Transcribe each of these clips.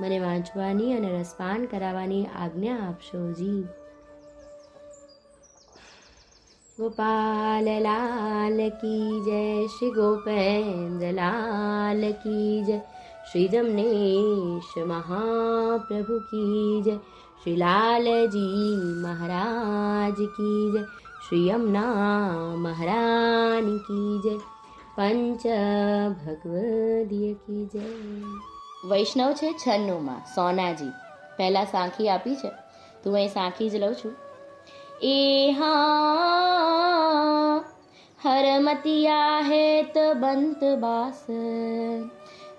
મને વાંચવાની અને રસપાન કરાવવાની આજ્ઞા આપશો જી. ગોપાલ લાલ કી જય શ્રી ગોપેન્દ્ર લાલ કી જય શ્રી જમનેશ મહાપ્રભુ કી જય શ્રી લાલજી મહારાજ કી જય શ્રી યમુના મહારાની કી જય પંચ ભગવદીય કી જય. વૈષ્ણવ છે છન્નુમાં, સોનાજી. પહેલાં સાંખી આપી છે. તું અહીં સાંખી જ લઉં છું. એ હા હરમતિયા તો બંત બાસ.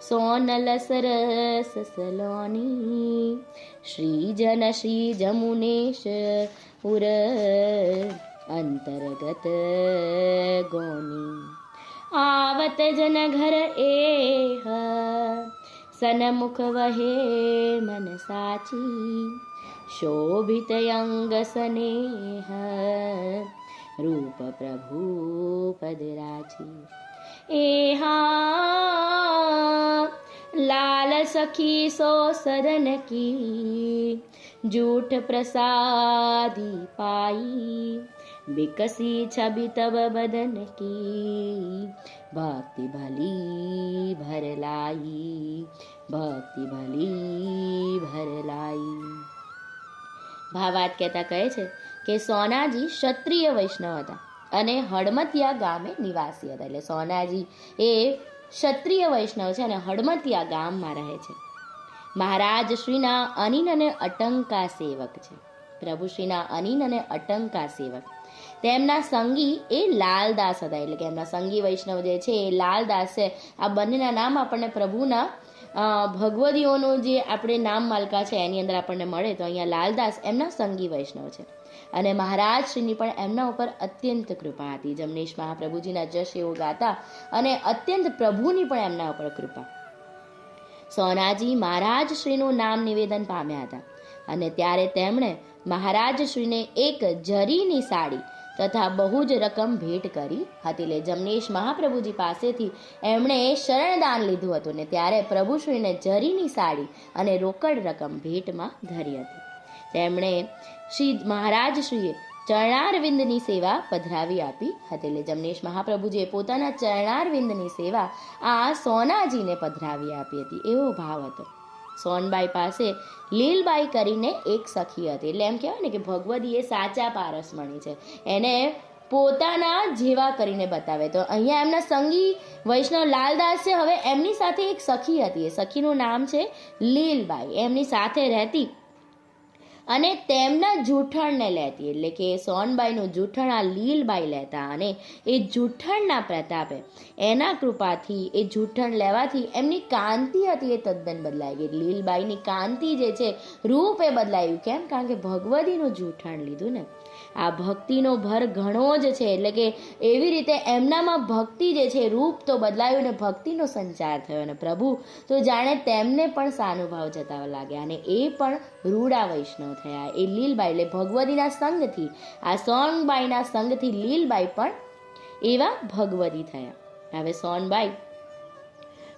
સોનલ સરસ સલોની શ્રી જન શ્રી જમુનેશ, પુર અંતર્ગત ગોની. આવત જન ઘર એ सनमुखवहे मनसाची शोभितयङ्गसनेह अङ्गेः एहा लाल सखी सो सदन की जू प्रसादी पाई વિકસી છબી તબ બદન કી ભક્તિ ભલી ભર લાઈ ભક્તિ ભલી ભર લાઈ ભાવાત કહેતા કહે છે કે સોનાજી ક્ષત્રિય વૈષ્ણવ હતા અને હળમતિયા ગામે નિવાસી હતા એટલે સોનાજી એ ક્ષત્રિય વૈષ્ણવ છે અને હળમતિયા ગામમાં રહે છે મહારાજ શ્રીના અનિન અને અટંકા સેવક છે પ્રભુ શ્રીના અનિન અને અટંકા સેવક તેમના સંગી એ લાલદાસ હતા. એટલે કે એમના સંગી વૈષ્ણવ જે છે એ લાલદાસ છે. આ બંનેના નામ આપણને પ્રભુના ભગવદીઓનું જે આપણે નામ માલકા છે એની અંદર આપણને મળે તો અહીંયા લાલદાસ એમના સંગી વૈષ્ણવ છે. અને મહારાજ શ્રીની પણ એમના ઉપર અત્યંત કૃપા હતી. જમનેશ મહાપ્રભુજીના જશ એવો ગાતા અને અત્યંત પ્રભુની પણ એમના ઉપર કૃપા. સોનાજી મહારાજ શ્રીનું નામ નિવેદન પામ્યા હતા. અને ત્યારે તેમણે મહારાજ શ્રીને એક જરીની સાડી તથા બહુ જ રકમ ભેટ કરી હતી. એટલે જમનેશ મહાપ્રભુજી પાસેથી એમણે શરણદાન લીધું હતું ને ત્યારે પ્રભુશ્રીને જરીની સાડી અને રોકડ રકમ ભેટમાં ધરી હતી. તેમણે શ્રી મહારાજશ્રીએ ચરણારવિંદની સેવા પધરાવી આપી હતી. એટલે જમનેશ મહાપ્રભુજીએ પોતાના ચરણારવિંદની સેવા આ સોનાજીને પધરાવી આપી હતી. એવો ભાવ હતો. સોનબાઈ પાસે લીલબાઈ કરીને એક સખી હતી. એટલે એમ કહેવાય ને કે ભગવદી એ સાચા પારસમણી છે. એને પોતાના જેવા કરીને બતાવે. તો અહીંયા એમના સંગી વૈષ્ણવ લાલદાસ છે. હવે એમની સાથે એક સખી હતી. એ સખીનું નામ છે લીલબાઈ. એમની સાથે રહેતી અને તેમના જૂઠણને લેતી, એટલે કે સોનબાઈનું જૂઠણ, આ લીલબાઈ લેતા અને એ જૂઠણના પ્રતાપે એના કૃપાથી, એ જૂઠણ લેવાથી એમની કાંતિ હતી, એ તદ્દન બદલાઈ ગઈ. લીલબાઈની કાંતિ જે છે, રૂપ એ બદલાયું. કેમ? કારણ કે ભગવતીનું જૂઠણ લીધું ને. આ ભક્તિનો ભર ઘણો જ છે. એટલે કે એવી રીતે એમનામાં ભક્તિ જે છે, રૂપ તો બદલાયું ને ભક્તિનો સંચાર થયો અને પ્રભુ, તો જાણે તેમને પણ સાનુભાવ જતાવા લાગ્યા અને એ પણ રૂડા વૈષ્ણવ થયા. એ લીલબાઈ, એટલે ભગવતીના સંગથી, આ સોનબાઈના સંગથી લીલબાઈ પણ એવા ભગવતી થયા. હવે સોનબાઈ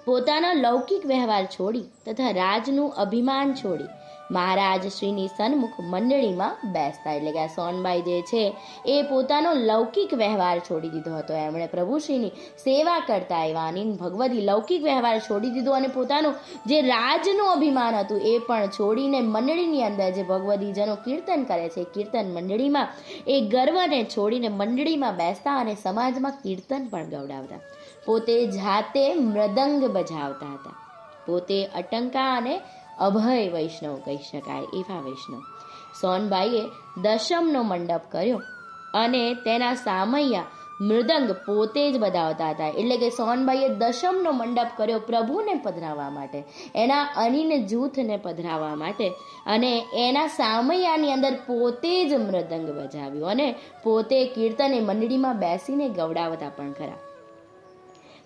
પોતાના લૌકિક વ્યવહાર છોડી તથા રાજનું અભિમાન છોડી મહારાજ શ્રીની સન્મુખ મંડળીમાં બેસતા એટલે કે આ સોનબાઈ જે છે એ પોતાનો લૌકિક વ્યવહાર છોડી દીધો હતો. એમણે પ્રભુશ્રીની સેવા કરતા એવા અનિન ભગવતી લૌકિક વ્યવહાર છોડી દીધો અને પોતાનું જે રાજનું અભિમાન હતું એ પણ છોડીને મંડળીની અંદર જે ભગવદીજનો કીર્તન કરે છે કીર્તન મંડળીમાં, એ ગર્વને છોડીને મંડળીમાં બેસતા અને સમાજમાં કીર્તન પણ ગવડાવતા પોતે જાતે મૃદંગ બજાવતા હતા. પોતે અટંકા અને અભય વૈષ્ણવ કહી શકાય એવા વૈષ્ણવ. સોનબાઈએ દશમનો મંડપ કર્યો અને તેના સામૈયા મૃદંગ પોતે જ બજાવતા હતા. એટલે કે સોનબાઈએ દશમનો મંડપ કર્યો પ્રભુને પધરાવવા માટે, એના અનિને જૂથને પધરાવવા માટે અને એના સામૈયાની અંદર પોતે જ મૃદંગ બજાવ્યો અને પોતે કીર્તને મંડળીમાં બેસીને ગવડાવતા પણ ખરા.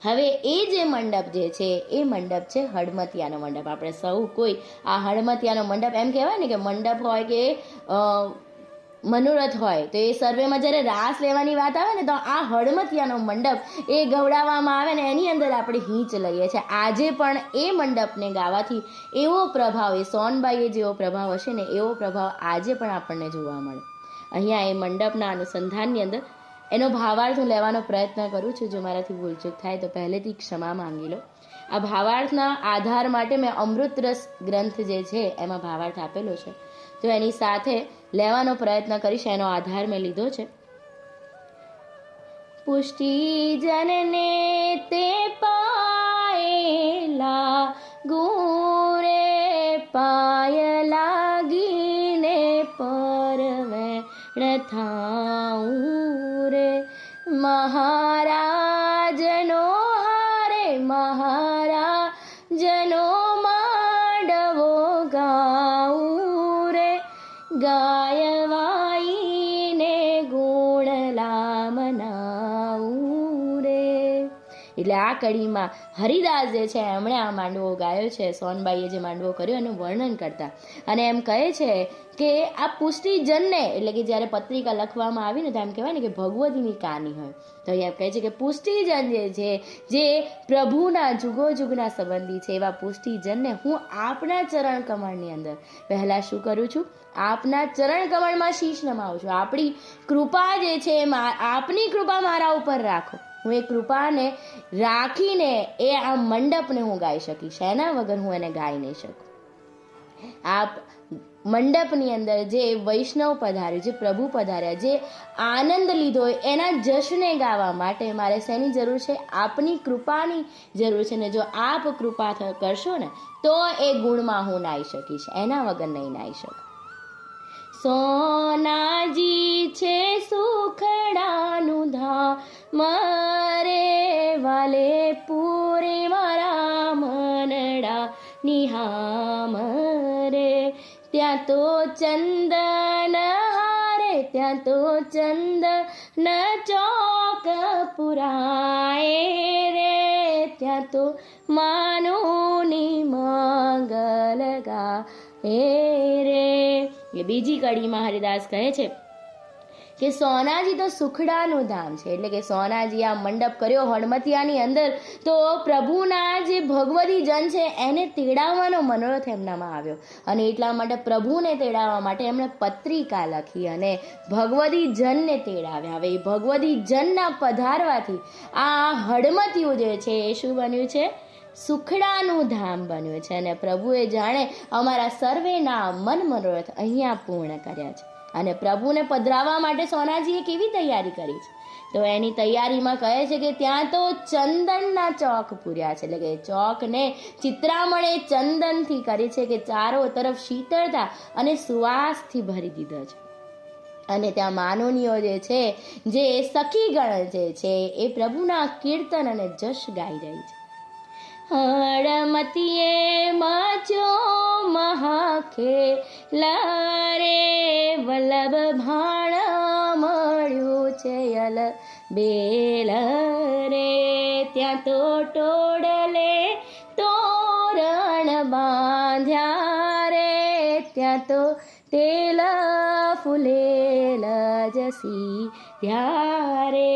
હવે એ જે મંડપ જે છે, એ મંડપ છે હડમતિયાનો મંડપ. આપણે સૌ કોઈ આ હડમતિયાનો મંડપ એમ કહેવાય ને કે મંડપ હોય કે મનોરથ હોય, તો એ સર્વેમાં જ્યારે રાસ લેવાની વાત આવે ને, તો આ હળમતિયાનો મંડપ એ ગવડાવવામાં આવે ને, એની અંદર આપણે હીંચ લઈએ છીએ. આજે પણ એ મંડપને ગાવાથી એવો પ્રભાવ, એ સોનબાઈએ જેવો પ્રભાવ હશે ને, એવો પ્રભાવ આજે પણ આપણને જોવા મળે. અહીંયા એ મંડપના અનુસંધાનની અંદર એનો ભાવાર્થ હું લેવાનો પ્રયત્ન કરું છું જો મારાથી ભૂલચૂક થાય તો પહેલેથી ક્ષમા માંગી લો. આ ભાવાર્થના આધાર માટે મેં અમૃત રસ ગ્રંથ જે છે એમાં ભાવાર્થ આપેલો છે. તો એની સાથે લેવાનો પ્રયત્ન કરીશ, એનો આધાર મેં લીધો છે. પુષ્ટિજનને તે પાયેલા ગુરે પાય લાગીને પરવે થાઉં રે એટલે આ કડીમાં હરિદાસ જે છે, એમણે આ માંડવો ગાયો છે, સોનબાઈએ જે માંડવો કર્યો એનું વર્ણન કરતા. અને એમ કહે છે કે આ પુષ્ટિજનને, એટલે કે જ્યારે પત્રિકા લખવામાં આવી ને તો એમ કહેવાય ને કે ભગવતીની કહાની હોય. તો અહીંયા કહે છે કે પુષ્ટિજન જે છે, જે પ્રભુના જુગો જુગના સંબંધી છે, એવા પુષ્ટિજનને હું આપના ચરણ કમળની અંદર પહેલાં શું કરું છું? આપના ચરણ કમળમાં શીશ નમાવું છું. આપણી કૃપા જે છે આપની કૃપા મારા ઉપર રાખો. હું એ કૃપાને રાખીને એ આ મંડપને હું ગાઈ શકીશ. એના વગર હું એને ગાઈ નહીં શકું. આપ મંડપની અંદર જે વૈષ્ણવ પધાર્યું જે પ્રભુ પધાર્યા, જે આનંદ લીધો હોય, એના જશને ગાવા માટે મારે શેની જરૂર છે? આપની કૃપાની જરૂર છે ને જો આપ કૃપા કરશો ને, તો એ ગુણમાં હું નાઈ શકીશ. એના વગર નહીં નાઈ શકું. સોનાજી છે સુખડાનું ધામ. તો ચંદન હારે, ત્યાં તો ચંદન ચોક પુરાય રે. ત્યાં તો માનુની મંગલ ગા હે રે. એ બીજી કડીમાં હરિદાસ કહે છે કે સોનાજી તો સુખડાનું ધામ છે. એટલે કે સોનાજી આ મંડપ કર્યો હળમતિયાની અંદર, તો પ્રભુના જે ભગવતી જન છે, એને તેડાવવાનો મનોરથ એમનામાં આવ્યો. અને એટલા માટે પ્રભુને તેડાવવા માટે એમણે પત્રિકા લખી અને ભગવતી જનને તેડાવ્યા. હવે એ ભગવતી જનના પધારવાથી આ હળમતિયું જે છે, એ શું બન્યું છે? સુખડાનું ધામ બન્યું છે. અને પ્રભુએ જાણે અમારા સર્વેના મન મનોરથ અહીંયા પૂર્ણ કર્યા છે. અને પ્રભુને પધરાવવા માટે સોનાજીએ કેવી તૈયારી કરી છે? તો એની તૈયારીમાં કહે છે કે ત્યાં તો ચંદનના ચોક પૂર્યા છે. એટલે કે ચોકને ચિત્રામણે ચંદનથી કરી છે કે ચારો તરફ શીતળતા અને સુવાસથી ભરી દીધો છે. અને ત્યાં માનવનીઓ જે છે, જે સખીગણ જે છે, એ પ્રભુના કીર્તન અને જશ ગાઈ રહી છે. હળમતીએ મચો મહાખે લારે વલ્લભ ભાણ મળ્યું છે અલ બેલ રે ત્યાં તો ટોડલે તોરણ બાંધ્યા રે ત્યાં તો તેલ ફૂલેલ જસી ત્યારે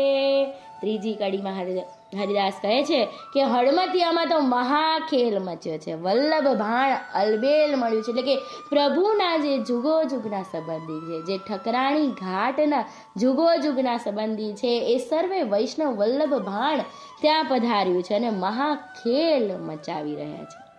ત્રીજી કડીમાં હરિ- હરિદાસ કહે છે કે હળમતિયામાં તો મહાખેલ મચ્યો છે. વલ્લભ ભાણ અલબેલ મળ્યું છે. એટલે કે પ્રભુના જે જુગો જુગના સંબંધી છે, જે ઠકરાણી ઘાટના જુગો જુગના સંબંધી છે, એ સર્વે વૈષ્ણવ વલ્લભ ભાણ ત્યાં પધાર્યું છે અને મહાખેલ મચાવી રહ્યા છે.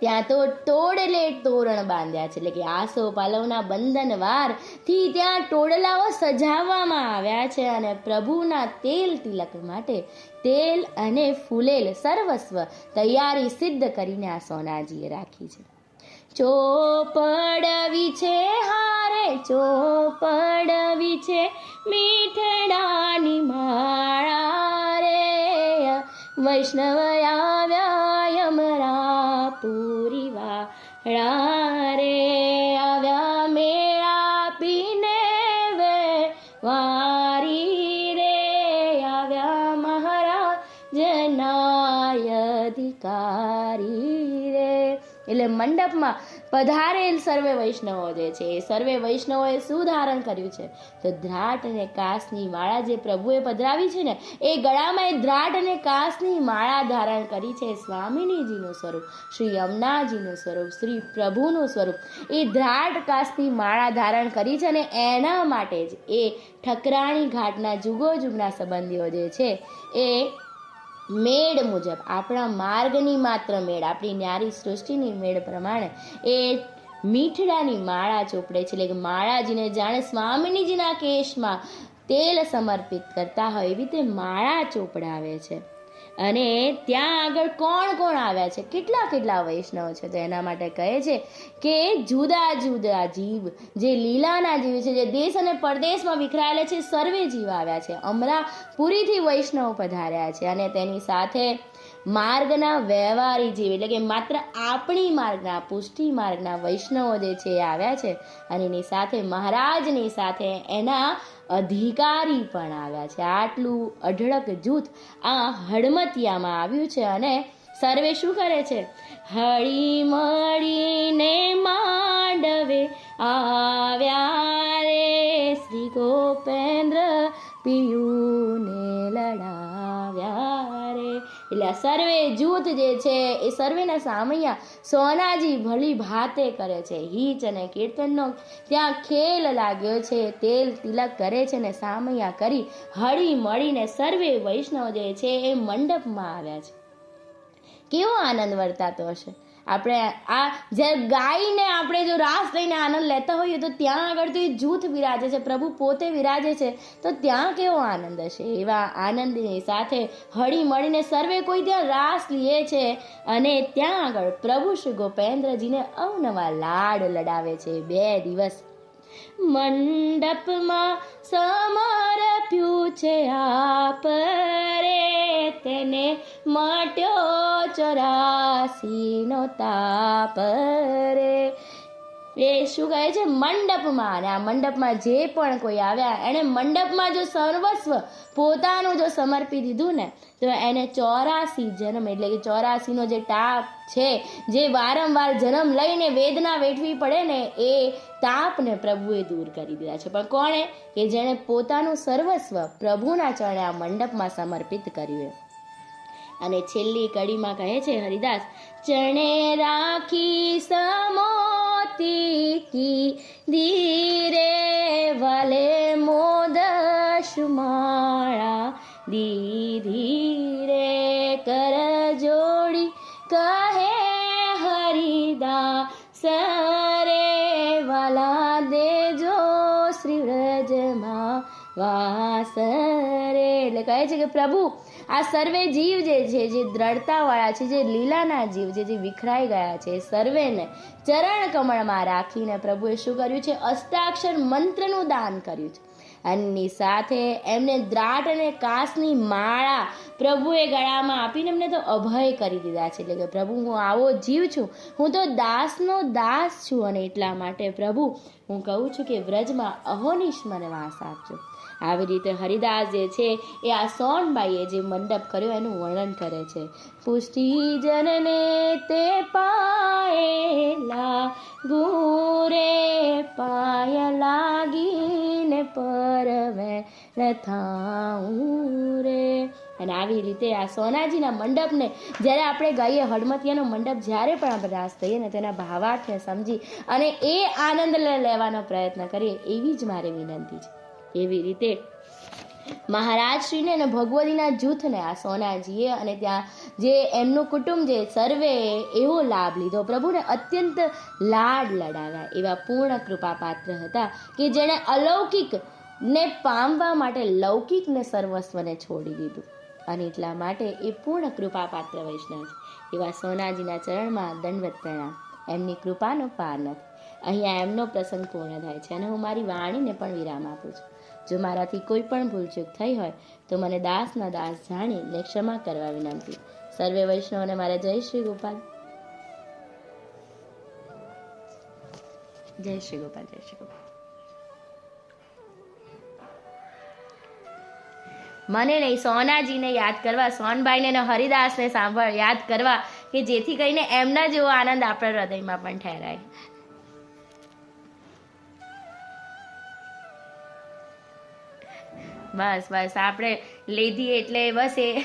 ત્યાં તો ટોડલે તોરણ બાંધ્યા છે. એટલે કે આસો પાલવના બંધનવારથી ત્યાં ટોડલાઓ સજાવવામાં આવ્યા છે અને પ્રભુના તેલ તિલક માટે તેલ અને ફૂલેલ સર્વસ્વ તૈયારી સિદ્ધ કરીને આ સોનાજીએ રાખી છે. ચોપડવી છે હારે, ચોપડવી છે મીઠડાની માળા રે. વૈષ્ણવ રે આવ્યા મેળા પીને વે વારી રે આવ્યા મહારાજનાય અધિકારી રે એટલે મંડપમાં પધારેલ સર્વે વૈષ્ણવો જે છે. એ સર્વે વૈષ્ણવોએ શું ધારણ કર્યું છે? તો દ્રાટ અને કાસની માળા જે પ્રભુએ પધરાવી છે ને, એ ગળામાં એ દ્રાટ અને કાસની માળા ધારણ કરી છે સ્વામિનીજીનું સ્વરૂપ, શ્રી યમુનાજીનું સ્વરૂપ, શ્રી પ્રભુનું સ્વરૂપ. એ દ્રાટ કાસની માળા ધારણ કરી છે અને એના માટે જ એ ઠકરાણી ઘાટના જુગો જુગના સંબંધીઓ જે છે, એ મેળ મુજબ, આપણા માર્ગની માત્ર મેળ, આપણી ન્યારી સૃષ્ટિની મેળ પ્રમાણે એ મીઠડાની માળા ચોપડે છે. એટલે કે માળાજીને જાણે સ્વામિનીજીના કેશમાં તેલ સમર્પિત કરતા હોય એવી રીતે માળા ચોપડાવે છે. અને ત્યાં આગળ કોણ કોણ આવ્યા છે? કેટલા કેટલા વૈષ્ણવ છે? તો એના માટે કહે છે કે જુદા જુદા જીવ, જે લીલાના જીવ છે, જે દેશ અને પરદેશમાં વિખરાયેલા છે, સર્વે જીવ આવ્યા છે. અમરાપુરીથી વૈષ્ણવ પધાર્યા છે અને તેની સાથે માર્ગના વ્યવહારી જીવ, એટલે કે માત્ર આપણી માર્ગના, પુષ્ટિ માર્ગના વૈષ્ણવો જે છે એ આવ્યા છે. અને એની સાથે મહારાજની સાથે એના અધિકારી પણ આવ્યા છે. આટલું અઢળક જૂથ આ હડમતિયામાં આવ્યું છે અને સર્વે શું કરે છે? હળી મળીને માંડવે આવ્યા રે શ્રી ગોપેન્દ્ર પિયુને આ સર્વે જૂથ જે છે એ સર્વેના સામૈયા સોનાજી ભલી ભાતે કરે છે. હીચ અને કીર્તનનો ત્યાં ખેલ લાગ્યો છે. તેલ તિલક કરે છે ને સામૈયા કરી હળી મળીને સર્વે વૈષ્ણવ જે છે એ મંડપમાં આવ્યા છે. કેવો આનંદ વર્તાતો હશે? આપણે આ જ્યારે ગાઈને આપણે જો રાસ લઈને આનંદ લેતા હોઈએ તો ત્યાં આગળ તો એ જૂથ વિરાજે છે, પ્રભુ પોતે વિરાજે છે, તો ત્યાં કેવો આનંદ હશે? એવા આનંદની સાથે હળી મળીને સર્વે કોઈ ત્યાં રાસ લે છે અને ત્યાં આગળ પ્રભુ શ્રી ગોપેન્દ્રજીને અવનવા લાડ લડાવે છે બે દિવસ. મંડપમાં સમર્પ્યું છે આ રે. તેને મટ્યો ચોરાસીનો તાપ રે. એ શું કહે છે? મંડપમાં. અને આ મંડપમાં જે પણ કોઈ આવ્યા, એણે મંડપમાં જો સર્વસ્વ પોતાનું જો સમર્પી દીધું ને, તો એને ચોરાસી જન્મ, એટલે કે ચોરાસીનો જે તાપ છે, જે વારંવાર જન્મ લઈને વેદના વેઠવી પડે ને, એ તાપને પ્રભુએ દૂર કરી દીધા છે. પણ કોણે? કે જેણે પોતાનું સર્વસ્વ પ્રભુના ચરણે આ મંડપમાં સમર્પિત કર્યું અને છેલ્લી કડીમાં કહે છે હરિદાસ, ચણે રાખી સમોતી કી, ધીરે વલે મોદશ માળા દીધી વ્રજમાં વાસ રે એટલે કહે છે કે પ્રભુ, આ સર્વે જીવ જે છે, જે દ્રઢતાવાળા છે, જે લીલાના જીવ છે, જે વિખરાઈ ગયા છે, સર્વેને ચરણ કમળમાં રાખીને પ્રભુએ શું કર્યું છે? અષ્ટાક્ષર મંત્રનું દાન કર્યું છે. અને સાથે એમને દ્રાટ અને કાસની માળા પ્રભુએ ગળામાં આપીને એમને તો અભય કરી દીધા છે. એટલે કે પ્રભુ, હું આવો જીવ છું. હું તો દાસનો દાસ છું અને એટલા માટે પ્રભુ, હું કહું છું કે વ્રજમાં અહોનિશ મને વાસ આપજો. આવી રીતે હરિદાસ જે છે, એ આ સોનબાઈએ જે મંડપ કર્યો, એનું વર્ણન કરે છે. પુષ્ટિ જનને તે પાયેલા, ગુરે પાય લાગીને પરવે થાઉં રે. અને આવી રીતે આ સોનાજીના મંડપને જ્યારે આપણે ગાઈએ હળમતિયાનો મંડપ, જ્યારે પણ આપણે રાસ થઈએ ને, તેના ભાવાર્થને સમજી અને એ આનંદ લેવાનો પ્રયત્ન કરીએ, એવી જ મારી વિનંતી છે. એવી રીતે મહારાજશ્રીને અને ભગવતીના જૂથને આ સોનાજીએ અને ત્યાં જે એમનું કુટુંબ જે સર્વે એવો લાભ લીધો. પ્રભુને અત્યંત લાડ લડાવ્યા. એવા પૂર્ણ કૃપાપાત્ર હતા કે જેણે અલૌકિક ને પામવા માટે લૌકિકને સર્વસ્વને છોડી દીધું અને એટલા માટે એ પૂર્ણ કૃપાપાત્ર વૈષ્ણવ છે. એવા સોનાજીના ચરણમાં દંડવત પ્રણામ એમની કૃપાનો પાર નથી. અહીંયા એમનો પ્રસંગ પૂર્ણ થાય છે અને હું મારી વાણીને પણ વિરામ આપું છું. જો મારાથી કોઈ પણ ભૂલચૂક થઈ હોય, તો મને દાસના દાસ જાણીને ક્ષમા કરવા વિનંતી. સર્વે વૈષ્ણવને મારે જય શ્રી ગોપાલ. જય શ્રી ગોપાલ, જય શ્રી ગોપાલ. મને નહીં, સોનાજીને યાદ કરવા, સોનબાઈને અને હરિદાસને સાંભળ, યાદ કરવા કે જેથી કરીને એમના જેવો આનંદ આપણા હૃદયમાં પણ ઠહેરાય બસ બસ આપણે લીધી એટલે બસ એ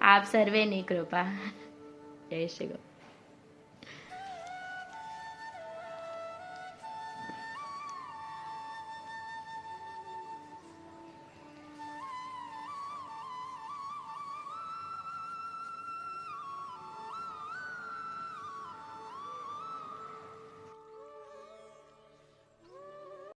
આપ સર્વેની કૃપા. જય શ્રી